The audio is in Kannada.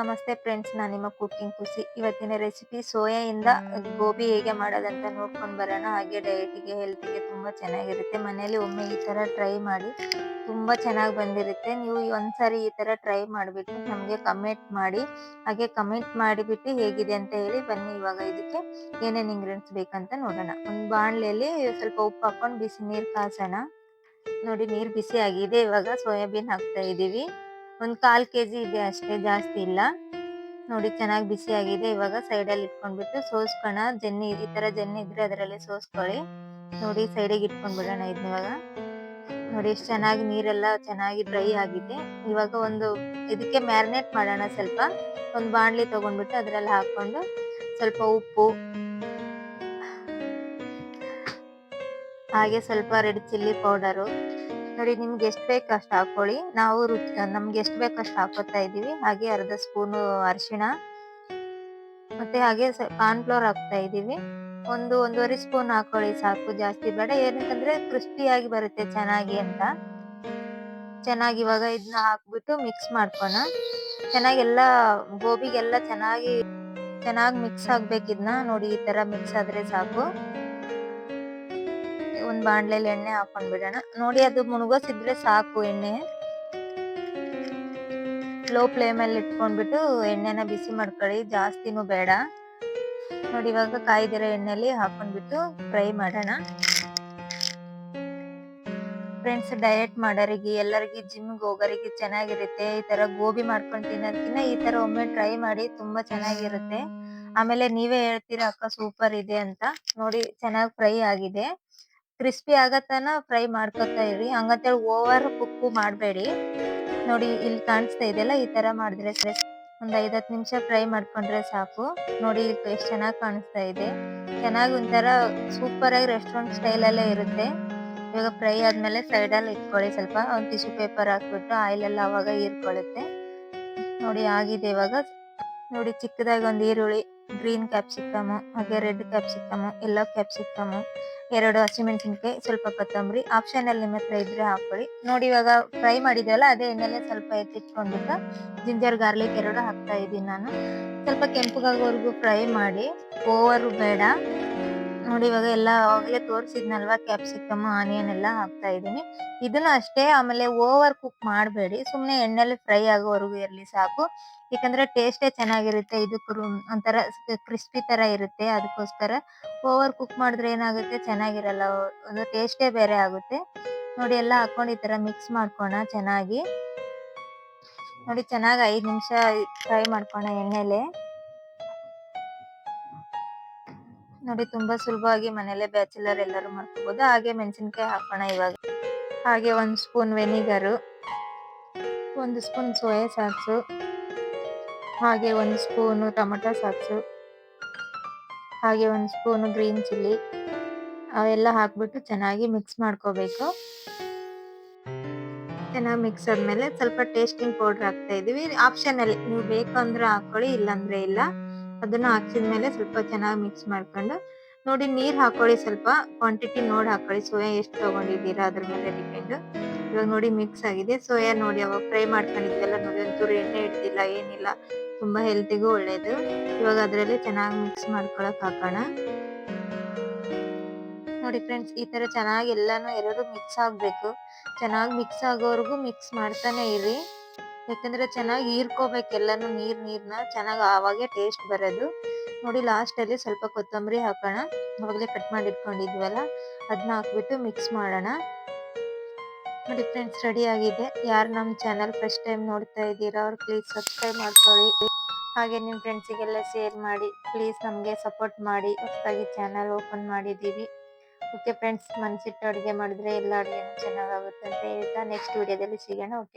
ನಮಸ್ತೆ ಫ್ರೆಂಡ್ಸ್, ನಾನು ನಿಮ್ಮ ಕುಕಿಂಗ್ ಖುಷಿ ಇವತ್ತಿನ ರೆಸಿಪಿ ಸೋಯಾಯಿಂದ ಗೋಬಿ ಹೇಗೆ ಮಾಡೋದಂತ ನೋಡ್ಕೊಂಡು ಬರೋಣ. ಹಾಗೆ ಡಯಟಿಗೆ ಹೆಲ್ತಿಗೆ ತುಂಬ ಚೆನ್ನಾಗಿರುತ್ತೆ. ಮನೇಲಿ ಒಮ್ಮೆ ಈ ಥರ ಟ್ರೈ ಮಾಡಿ ತುಂಬ ಚೆನ್ನಾಗಿ ಬಂದಿರುತ್ತೆ. ನೀವು ಒಂದ್ಸರಿ ಈ ಥರ ಟ್ರೈ ಮಾಡಿಬಿಟ್ಟು ನಮಗೆ ಕಮೆಂಟ್ ಮಾಡಿ. ಹಾಗೆ ಕಮೆಂಟ್ ಮಾಡಿಬಿಟ್ಟು ಹೇಗಿದೆ ಅಂತ ಹೇಳಿ ಬನ್ನಿ. ಇವಾಗ ಇದಕ್ಕೆ ಏನೇನು ಇಂಗ್ರೀಡಿಯೆಂಟ್ಸ್ ಬೇಕಂತ ನೋಡೋಣ. ಒಂದು ಬಾಣಲೆಯಲ್ಲಿ ಸ್ವಲ್ಪ ಉಪ್ಪು ಹಾಕ್ಕೊಂಡು ಬಿಸಿ ನೀರು ಕಾಸೋಣ. ನೋಡಿ ನೀರು ಬಿಸಿ ಆಗಿದೆ ಇವಾಗ ಸೋಯಾಬೀನ್ ಹಾಕ್ತಾ ಇದ್ದೀವಿ ಒಂದ್ ಕಾಲ್ ಕೆಜಿ ಇದೆ ಅಷ್ಟೇ ಜಾಸ್ತಿ ಇಲ್ಲ. ನೋಡಿ ಚೆನ್ನಾಗಿ ಬಿಸಿ ಆಗಿದೆ. ಇವಾಗ ಸೈಡ್ ಅಲ್ಲಿ ಇಟ್ಕೊಂಡ್ಬಿಟ್ಟು ಸೋಸ್ಕೋಣ. ಜನ್ನಿ, ಈ ತರ ಜೆನ್ನಿ ಇದ್ರೆ ಅದರಲ್ಲಿ ಸೋಸ್ಕೊಳ್ಳಿ. ನೋಡಿ ಸೈಡಿಗೆ ಇಟ್ಕೊಂಡ್ ಬಿಡೋಣ ಇದನ್ನ ಇವಾಗ ನೋಡಿ ಎಷ್ಟು ಚೆನ್ನಾಗಿ ನೀರೆಲ್ಲ ಚೆನ್ನಾಗಿ ಡ್ರೈ ಆಗಿದೆ. ಇವಾಗ ಒಂದು ಇದಕ್ಕೆ ಮ್ಯಾರಿನೇಟ್ ಮಾಡೋಣ ಸ್ವಲ್ಪ. ಒಂದು ಬಾಣಲಿ ತಗೊಂಡ್ಬಿಟ್ಟು ಅದ್ರಲ್ಲಿ ಹಾಕೊಂಡು ಸ್ವಲ್ಪ ಉಪ್ಪು, ಹಾಗೆ ಸ್ವಲ್ಪ ರೆಡ್ ಚಿಲ್ಲಿ ಪೌಡರು ನೋಡಿ, ನಿಮ್ಗೆ ಎಷ್ಟು ಬೇಕು ಅಷ್ಟು ಹಾಕೊಳ್ಳಿ ನಾವು ರುಚಿ, ನಮ್ಗೆ ಎಷ್ಟು ಬೇಕು ಅಷ್ಟು ಹಾಕೋತಾ ಇದೀವಿ ಹಾಗೆ ಅರ್ಧ ಸ್ಪೂನ್ ಅರಿಶಿಣ. ಮತ್ತೆ ಹಾಗೆ ಕಾರ್ನ್ ಫ್ಲೋರ್ ಹಾಕ್ತಾ ಇದ್ದೀವಿ. ಒಂದು ಒಂದೂವರೆ ಸ್ಪೂನ್ ಹಾಕೊಳ್ಳಿ ಸಾಕು. ಜಾಸ್ತಿ ಬೇಡ. ಏನಂತಂದ್ರೆ, ಕ್ರಿಸ್ಪಿಯಾಗಿ ಬರುತ್ತೆ ಚೆನ್ನಾಗಿ ಅಂತ. ಚೆನ್ನಾಗಿ ಇವಾಗ ಇದನ್ನ ಹಾಕ್ಬಿಟ್ಟು ಮಿಕ್ಸ್ ಮಾಡ್ಕೋಣ. ಚೆನ್ನಾಗಿ ಎಲ್ಲ, ಗೋಬಿಗೆಲ್ಲ ಚೆನ್ನಾಗಿ ಚೆನ್ನಾಗಿ ಮಿಕ್ಸ್ ಆಗ್ಬೇಕು ಇದನ್ನ ನೋಡಿ, ಈ ತರ ಮಿಕ್ಸ್ ಆದ್ರೆ ಸಾಕು. ಒಂದ್ ಬಾಣಲೆಲಿ ಎಣ್ಣೆ ಹಾಕೊಂಡ್ ಬಿಡೋಣ. ನೋಡಿ ಅದು ಮುಣಗೋಸಿದ್ರೆ ಸಾಕು ಎಣ್ಣೆ. ಲೋ ಫ್ಲೇಮ್ ಅಲ್ಲಿ ಇಟ್ಕೊಂಡ್ಬಿಟ್ಟು ಎಣ್ಣೆನ ಬಿಸಿ ಮಾಡ್ಕೊಳ್ಳಿ. ಜಾಸ್ತಿನೂ ಬೇಡ. ನೋಡಿ ಇವಾಗ ಕಾಯ್ದಿರೋ ಎಣ್ಣೆಲಿ ಹಾಕೊಂಡ್ಬಿಟ್ಟು ಫ್ರೈ ಮಾಡೋಣ. ಫ್ರೆಂಡ್ಸ್ ಡಯಟ್ ಮಾಡೋರಿಗೆ, ಎಲ್ಲರಿಗೆ ಜಿಮ್ಗೆ ಹೋಗೋರಿಗೆ ಚೆನ್ನಾಗಿರುತ್ತೆ. ಈ ತರ ಗೋಬಿ ಮಾಡ್ಕೊಂಡು ತಿನ್ನೋದಕ್ಕಿಂತ ಈ ತರ ಒಮ್ಮೆ ಟ್ರೈ ಮಾಡಿ ತುಂಬಾ ಚೆನ್ನಾಗಿರುತ್ತೆ. ಆಮೇಲೆ ನೀವೇ ಹೇಳ್ತೀರಾ, ಅಕ್ಕ ಸೂಪರ್ ಇದೆ ಅಂತ. ನೋಡಿ ಚೆನ್ನಾಗಿ ಫ್ರೈ ಆಗಿದೆ. ಕ್ರಿಸ್ಪಿ ಆಗತನ ಫ್ರೈ ಮಾಡ್ಕೊತಾ ಇರಿ. ಹಂಗಂತೇಳಿ ಓವರ್ ಕುಕ್ಕು ಮಾಡಬೇಡಿ. ನೋಡಿ ಇಲ್ಲಿ ಕಾಣಿಸ್ತಾ ಇದೆಯಲ್ಲ ಈ ತರ ಮಾಡಿದ್ರೆ ಒಂದ್ ಐದ್ ಹತ್ತು ನಿಮಿಷ ಫ್ರೈ ಮಾಡ್ಕೊಂಡ್ರೆ ಸಾಕು. ನೋಡಿ ಎಷ್ಟು ಚೆನ್ನಾಗಿ ಕಾಣಿಸ್ತಾ ಇದೆ. ಚೆನ್ನಾಗಿ ಒಂಥರ ಸೂಪರ್ ಆಗಿ ರೆಸ್ಟೋರೆಂಟ್ ಸ್ಟೈಲ್ ಅಲ್ಲೇ ಇರುತ್ತೆ. ಇವಾಗ ಫ್ರೈ ಆದ್ಮೇಲೆ ಸೈಡ್ ಅಲ್ಲಿ ಇಟ್ಕೊಳ್ಳಿ. ಸ್ವಲ್ಪ ಒಂದ್ ಟಿಶ್ಯೂ ಪೇಪರ್ ಹಾಕ್ಬಿಟ್ಟು ಆಯಿಲ್ ಎಲ್ಲ ಅವಾಗ ಹೀರ್ಕೊಳ್ಳುತ್ತೆ. ನೋಡಿ ಆಗಿದೆ ಇವಾಗ. ನೋಡಿ ಚಿಕ್ಕದಾಗಿ ಒಂದು ಈರುಳ್ಳಿ ಗ್ರೀನ್ ಕ್ಯಾಪ್ಸಿಕಮ್ ಹಾಗೆ ರೆಡ್ ಕ್ಯಾಪ್ಸಿಕಮ್ ಎಲ್ಲೋ ಕ್ಯಾಪ್ಸಿಕಮ್ ಎರಡು ಹಸಿಮೆಣಸಿನಕಾಯಿ, ಸ್ವಲ್ಪ ಕೊತ್ತಂಬರಿ ಆಪ್ಷನ್ ಅಲ್ಲಿ ನಿಮ್ಮ ಹತ್ರ ಇದ್ರೆ ಹಾಕೊಳ್ಳಿ ನೋಡಿ ಇವಾಗ ಫ್ರೈ ಮಾಡಿದ್ವಲ್ಲ, ಅದೇ ಎಣ್ಣೆಲೆ ಸ್ವಲ್ಪ ಎತ್ತಿಟ್ಕೊಂಡಿದ್ದ. ಜಿಂಜರ್ ಗಾರ್ಲಿಕ್ ಎರಡು ಹಾಕ್ತಾ ಇದ್ದೀನಿ ನಾನು. ಸ್ವಲ್ಪ ಕೆಂಪುಗಾಗೋವರೆಗೂ ಫ್ರೈ ಮಾಡಿ. ಓವರ್ ಬೇಡ. ನೋಡಿ ಇವಾಗ ಎಲ್ಲ ಆಗ್ಲೇ ತೋರಿಸಿದ್ನಲ್ವಾ ಕ್ಯಾಪ್ಸಿಕಮ್ ಆನಿಯನ್ ಎಲ್ಲ ಹಾಕ್ತಾ ಇದ್ದೀನಿ. ಇದನ್ನ ಅಷ್ಟೇ ಆಮೇಲೆ ಓವರ್ ಕುಕ್ ಮಾಡಬೇಡಿ. ಸುಮ್ಮನೆ ಎಣ್ಣೆಲಿ ಫ್ರೈ ಆಗೋವರೆಗೂ ಇರಲಿ ಸಾಕು. ಯಾಕಂದ್ರೆ ಟೇಸ್ಟೇ ಚೆನ್ನಾಗಿರುತ್ತೆ. ಇದು ಒಂಥರ ಕ್ರಿಸ್ಪಿ ತರ ಇರುತ್ತೆ. ಅದಕ್ಕೋಸ್ಕರ ಓವರ್ ಕುಕ್ ಮಾಡಿದ್ರೆ ಏನಾಗುತ್ತೆ? ಚೆನ್ನಾಗಿರಲ್ಲ. ಒಂದು ಟೇಸ್ಟೇ ಬೇರೆ ಆಗುತ್ತೆ. ನೋಡಿ ಎಲ್ಲ ಹಾಕೊಂಡು ಈ ತರ ಮಿಕ್ಸ್ ಮಾಡ್ಕೋಣ ಚೆನ್ನಾಗಿ. ನೋಡಿ ಚೆನ್ನಾಗಿ ಐದು ನಿಮಿಷ ಫ್ರೈ ಮಾಡ್ಕೋಣ ಎಣ್ಣೆಲೆ. ನೋಡಿ, ತುಂಬಾ ಸುಲಭವಾಗಿ ಮನೇಲೆ ಬ್ಯಾಚುಲರ್ ಎಲ್ಲರೂ ಮಾಡ್ಕೋಬಹುದು ಹಾಗೆ ಮೆಣಸಿನಕಾಯಿ ಹಾಕೋಣ ಇವಾಗ. ಹಾಗೆ ಒಂದ್ ಸ್ಪೂನ್ ವೆನಿಗರು, ಒಂದು ಸ್ಪೂನ್ ಸೋಯಾ ಸಾಕ್ಸು ಹಾಗೆ ಒಂದು ಸ್ಪೂನ್ ಟೊಮೆಟೊ ಸಾಸ್ ಹಾಗೆ ಒಂದ್ ಸ್ಪೂನ್ ಗ್ರೀನ್ ಚಿಲ್ಲಿ, ಅವೆಲ್ಲ ಹಾಕ್ಬಿಟ್ಟು ಚೆನ್ನಾಗಿ ಮಿಕ್ಸ್ ಮಾಡ್ಕೋಬೇಕು. ಚೆನ್ನಾಗಿ ಮಿಕ್ಸ್ ಆದ್ಮೇಲೆ ಸ್ವಲ್ಪ ಟೇಸ್ಟಿಂಗ್ ಪೌಡರ್ ಹಾಕ್ತಾ ಇದೀವಿ. ಆಪ್ಷನ್ ಅಲ್ಲಿ, ನೀವು ಬೇಕು ಅಂದ್ರೆ ಹಾಕೊಳ್ಳಿ, ಇಲ್ಲಾಂದ್ರೆ ಇಲ್ಲ. ಅದನ್ನ ಹಾಕ್ಸಿದ್ಮೇಲೆ ಸ್ವಲ್ಪ ಚೆನ್ನಾಗಿ ಮಿಕ್ಸ್ ಮಾಡ್ಕೊಂಡು ನೋಡಿ ನೀರ್ ಹಾಕೊಳ್ಳಿ ಸ್ವಲ್ಪ ಕ್ವಾಂಟಿಟಿ ನೋಡಿ ಹಾಕೊಳ್ಳಿ. ಸೋಯಾ ಎಷ್ಟು ತಗೊಂಡಿದ್ದೀರಾ ಅದ್ರ ಮೇಲೆ ಡಿಪೆಂಡ್ ಇವಾಗ ನೋಡಿ ಮಿಕ್ಸ್ ಆಗಿದೆ. ಸೋಯಾ ನೋಡಿ ಅವಾಗ ಫ್ರೈ ಮಾಡ್ಕೊಂಡಿದ್ದೆಲ್ಲ ನೋಡಿ ಒಂಚೂರು ಎಣ್ಣೆ ಇಡ್ತಿಲ್ಲ ಏನಿಲ್ಲ. ತುಂಬಾ ಹೆಲ್ತಿಗೂ ಒಳ್ಳೇದು. ಇವಾಗ ಅದರಲ್ಲಿ ಚೆನ್ನಾಗಿ ಮಿಕ್ಸ್ ಮಾಡ್ಕೊಳಕ್ ಹಾಕೋಣ. ನೋಡಿ ಫ್ರೆಂಡ್ಸ್ ಈ ತರ ಚೆನ್ನಾಗಿ ಎಲ್ಲಾನು ಎರಡು ಮಿಕ್ಸ್ ಆಗ್ಬೇಕು. ಚೆನ್ನಾಗಿ ಮಿಕ್ಸ್ ಆಗೋವರೆಗೂ ಮಿಕ್ಸ್ ಮಾಡ್ತಾನೆ ಇರಿ. ಯಾಕಂದ್ರೆ ಚೆನ್ನಾಗಿ ಹೀರ್ಕೋಬೇಕು ಎಲ್ಲಾನು ನೀರ್ ನೀರ್ನ, ಚೆನ್ನಾಗಿ ಆವಾಗೆ ಟೇಸ್ಟ್ ಬರೋದು. ನೋಡಿ ಲಾಸ್ಟ್ ಅಲ್ಲಿ ಸ್ವಲ್ಪ ಕೊತ್ತಂಬರಿ ಹಾಕೋಣ. ಅವಾಗಲೇ ಕಟ್ ಮಾಡಿ ಇಟ್ಕೊಂಡಿದ್ವಲ್ಲ ಅದನ್ನ ಹಾಕ್ಬಿಟ್ಟು ಮಿಕ್ಸ್ ಮಾಡೋಣ. ನೋಡಿ ಫ್ರೆಂಡ್ಸ್ ರೆಡಿ ಆಗಿದೆ. ಯಾರು ನಮ್ಮ ಚಾನಲ್ ಫಸ್ಟ್ ಟೈಮ್ ನೋಡ್ತಾ ಇದ್ದೀರಾ, ಅವ್ರು ಪ್ಲೀಸ್ ಸಬ್ಸ್ಕ್ರೈಬ್ ಮಾಡ್ಕೊಳ್ಳಿ. ಹಾಗೆ ನಿಮ್ಮ ಫ್ರೆಂಡ್ಸಿಗೆಲ್ಲ ಶೇರ್ ಮಾಡಿ. ಪ್ಲೀಸ್ ನಮಗೆ ಸಪೋರ್ಟ್ ಮಾಡಿ. ಹೊಸದಾಗಿ ಚಾನಲ್ ಓಪನ್ ಮಾಡಿದ್ದೀವಿ. ಓಕೆ ಫ್ರೆಂಡ್ಸ್ ಮನ್ಸಿಟ್ಟು ಅಡುಗೆ ಮಾಡಿದ್ರೆ ಎಲ್ಲ ಅಡುಗೆನೂ ಚೆನ್ನಾಗಾಗುತ್ತೆ ಅಂತ ಹೇಳ್ತಾ ನೆಕ್ಸ್ಟ್ ವಿಡಿಯೋದಲ್ಲಿ ಸಿಗೋಣ. ಓಕೆ